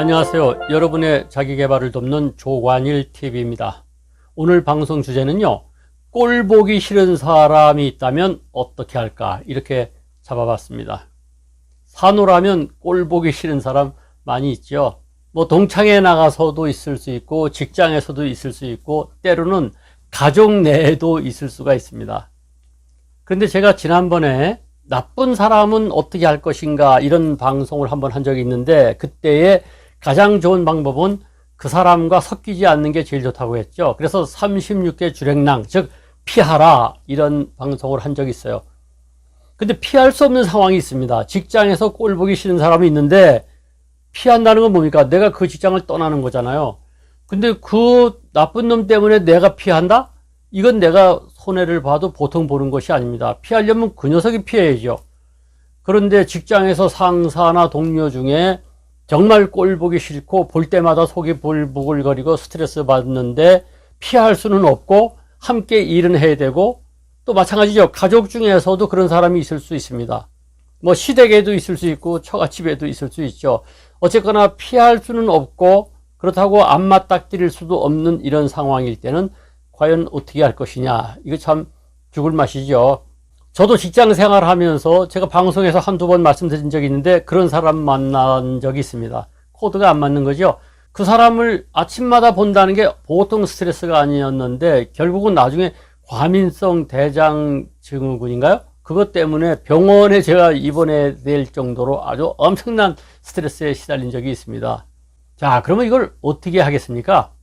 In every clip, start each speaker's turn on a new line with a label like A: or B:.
A: 안녕하세요. 여러분의 자기개발을 돕는 조관일 TV입니다. 오늘 방송 주제는요. 꼴 보기 싫은 사람이 있다면 어떻게 할까? 이렇게 잡아봤습니다. 산호라면 꼴 보기 싫은 사람 많이 있죠. 뭐 동창회 나가서도 있을 수 있고 직장에서도 있을 수 있고 때로는 가족 내에도 있을 수가 있습니다. 그런데 제가 지난번에 나쁜 사람은 어떻게 할 것인가 이런 방송을 한번 한 적이 있는데 그때의 가장 좋은 방법은 그 사람과 섞이지 않는 게 제일 좋다고 했죠. 그래서 36개 주랭랑, 즉, 피하라, 이런 방송을 한 적이 있어요. 근데 피할 수 없는 상황이 있습니다. 직장에서 꼴 보기 싫은 사람이 있는데, 피한다는 건 뭡니까? 내가 그 직장을 떠나는 거잖아요. 근데 그 나쁜 놈 때문에 내가 피한다? 이건 내가 손해를 봐도 보통 보는 것이 아닙니다. 피하려면 그 녀석이 피해야죠. 그런데 직장에서 상사나 동료 중에 정말 꼴 보기 싫고 볼 때마다 속이 불부글거리고 스트레스 받는데 피할 수는 없고 함께 일은 해야 되고 또 마찬가지죠. 가족 중에서도 그런 사람이 있을 수 있습니다. 뭐 시댁에도 있을 수 있고 처가집에도 있을 수 있죠. 어쨌거나 피할 수는 없고 그렇다고 안 맞닥뜨릴 수도 없는 이런 상황일 때는 과연 어떻게 할 것이냐. 이거 참 죽을 맛이죠. 저도 직장 생활하면서 제가 방송에서 한두 번 말씀드린 적이 있는데 그런 사람 만난 적이 있습니다. 코드가 안 맞는 거죠. 그 사람을 아침마다 본다는 게 보통 스트레스가 아니었는데 결국은 나중에 과민성 대장 증후군인가요? 그것 때문에 병원에 제가 입원해야 될 정도로 아주 엄청난 스트레스에 시달린 적이 있습니다. 자, 그러면 이걸 어떻게 하겠습니까?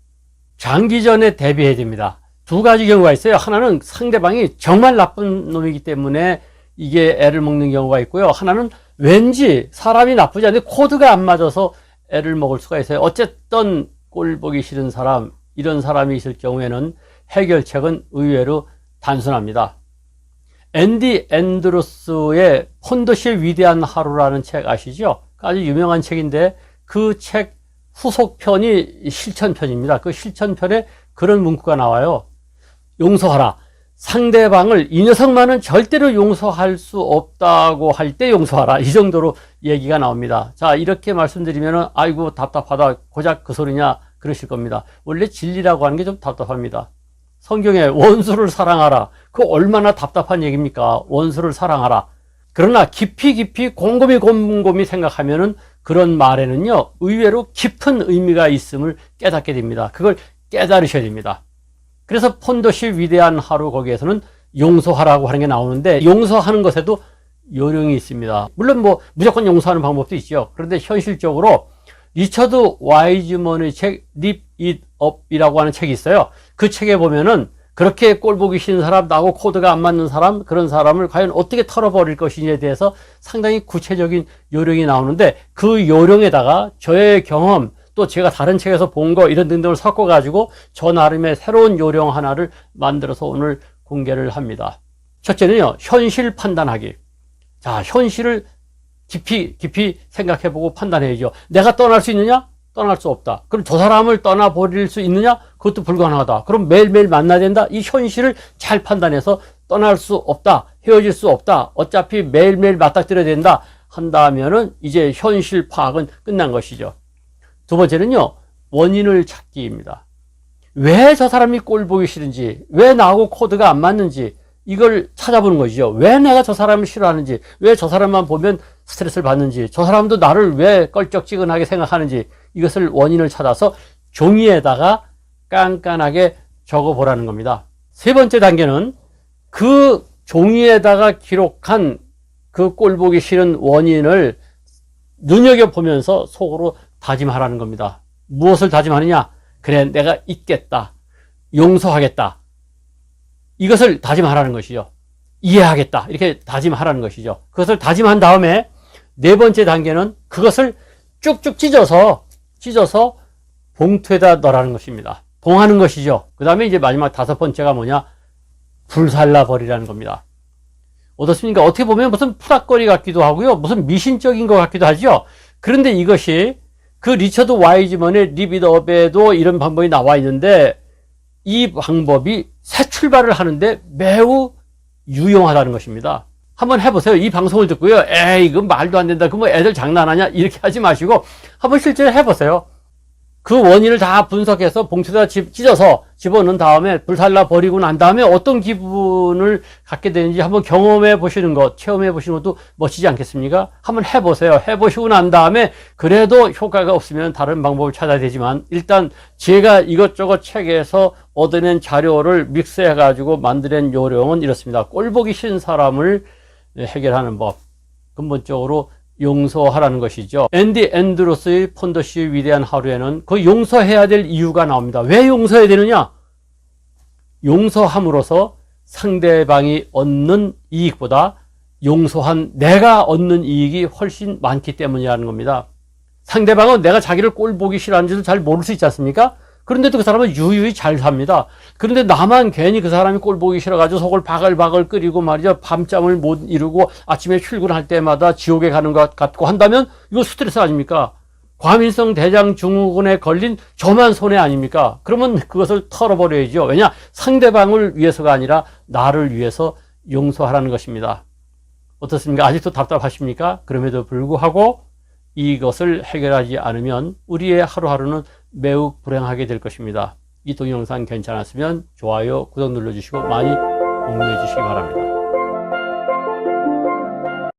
A: 장기전에 대비해야 됩니다. 두 가지 경우가 있어요. 하나는 상대방이 정말 나쁜 놈이기 때문에 이게 애를 먹는 경우가 있고요. 하나는 왠지 사람이 나쁘지 않은데 코드가 안 맞아서 애를 먹을 수가 있어요. 어쨌든 꼴 보기 싫은 사람, 이런 사람이 있을 경우에는 해결책은 의외로 단순합니다. 앤디 앤드루스의 폰더시의 위대한 하루라는 책 아시죠? 아주 유명한 책인데 그 책 후속편이 실천편입니다. 그 실천편에 그런 문구가 나와요. 용서하라. 상대방을 이 녀석만은 절대로 용서할 수 없다고 할 때 용서하라. 이 정도로 얘기가 나옵니다. 자, 이렇게 말씀드리면은 아이고 답답하다. 고작 그 소리냐 그러실 겁니다. 원래 진리라고 하는 게 좀 답답합니다. 성경에 원수를 사랑하라. 그 얼마나 답답한 얘기입니까? 원수를 사랑하라. 그러나 깊이 깊이 곰곰이 곰곰이 생각하면은 그런 말에는요, 의외로 깊은 의미가 있음을 깨닫게 됩니다. 그걸 깨달으셔야 됩니다. 그래서 폰도시 위대한 하루 거기에서는 용서하라고 하는 게 나오는데 용서하는 것에도 요령이 있습니다. 물론 뭐 무조건 용서하는 방법도 있죠. 그런데 현실적으로 리처드 와이즈먼의 책 Nip It Up이라고 하는 책이 있어요. 그 책에 보면은 그렇게 꼴보기 싫은 사람, 나하고 코드가 안 맞는 사람, 그런 사람을 과연 어떻게 털어버릴 것이냐에 대해서 상당히 구체적인 요령이 나오는데 그 요령에다가 저의 경험, 또 제가 다른 책에서 본 거 이런 등등을 섞어가지고 저 나름의 새로운 요령 하나를 만들어서 오늘 공개를 합니다. 첫째는요, 현실 판단하기. 자, 현실을 깊이, 깊이 생각해보고 판단해야죠. 내가 떠날 수 있느냐? 떠날 수 없다. 그럼 저 사람을 떠나버릴 수 있느냐? 그것도 불가능하다. 그럼 매일매일 만나야 된다? 이 현실을 잘 판단해서 떠날 수 없다. 헤어질 수 없다. 어차피 매일매일 맞닥뜨려야 된다. 한다면은 이제 현실 파악은 끝난 것이죠. 두 번째는요, 원인을 찾기입니다. 왜 저 사람이 꼴 보기 싫은지, 왜 나하고 코드가 안 맞는지, 이걸 찾아보는 것이죠. 왜 내가 저 사람을 싫어하는지, 왜 저 사람만 보면 스트레스를 받는지, 저 사람도 나를 왜 껄쩍지근하게 생각하는지, 이것을 원인을 찾아서 종이에다가 깐깐하게 적어 보라는 겁니다. 세 번째 단계는 그 종이에다가 기록한 그 꼴 보기 싫은 원인을 눈여겨보면서 속으로 다짐하라는 겁니다. 무엇을 다짐하느냐? 그래, 내가 잊겠다. 용서하겠다. 이것을 다짐하라는 것이죠. 이해하겠다. 이렇게 다짐하라는 것이죠. 그것을 다짐한 다음에 네 번째 단계는 그것을 쭉쭉 찢어서, 찢어서 봉투에다 넣으라는 것입니다. 봉하는 것이죠. 그 다음에 이제 마지막 다섯 번째가 뭐냐? 불살라 버리라는 겁니다. 어떻습니까? 어떻게 보면 무슨 푸닥거리 같기도 하고요. 무슨 미신적인 것 같기도 하죠. 그런데 이것이 그 리처드 와이즈먼의 리비더 업에도 이런 방법이 나와 있는데 이 방법이 새 출발을 하는데 매우 유용하다는 것입니다. 한번 해보세요. 이 방송을 듣고요. 에이, 이건 말도 안 된다. 그뭐 애들 장난하냐? 이렇게 하지 마시고 한번 실제로 해보세요. 그 원인을 다 분석해서 봉투에다 집- 찢어서 집어넣은 다음에 불살라 버리고 난 다음에 어떤 기분을 갖게 되는지 한번 경험해 보시는 것, 체험해 보시는 것도 멋지지 않겠습니까? 한번 해보세요. 해보시고 난 다음에 그래도 효과가 없으면 다른 방법을 찾아야 되지만 일단 제가 이것저것 책에서 얻어낸 자료를 믹스해 가지고 만들어낸 요령은 이렇습니다. 꼴보기 싫은 사람을 해결하는 법. 근본적으로 용서하라는 것이죠. 앤디 앤드로스의 폰더시의 위대한 하루에는 그 용서해야 될 이유가 나옵니다. 왜 용서해야 되느냐? 용서함으로써 상대방이 얻는 이익보다 용서한 내가 얻는 이익이 훨씬 많기 때문이라는 겁니다. 상대방은 내가 자기를 꼴 보기 싫어하는지도 잘 모를 수 있지 않습니까? 그런데도 그 사람은 유유히 잘 삽니다. 그런데 나만 괜히 그 사람이 꼴 보기 싫어가지고 속을 바글바글 끓이고 말이죠. 밤잠을 못 이루고 아침에 출근할 때마다 지옥에 가는 것 같고 한다면 이거 스트레스 아닙니까? 과민성 대장 증후군에 걸린 저만 손해 아닙니까? 그러면 그것을 털어버려야죠. 왜냐? 상대방을 위해서가 아니라 나를 위해서 용서하라는 것입니다. 어떻습니까? 아직도 답답하십니까? 그럼에도 불구하고 이것을 해결하지 않으면 우리의 하루하루는 매우 불행하게 될 것입니다. 이 동영상 괜찮았으면 좋아요, 구독 눌러주시고 많이 공유해 주시기 바랍니다.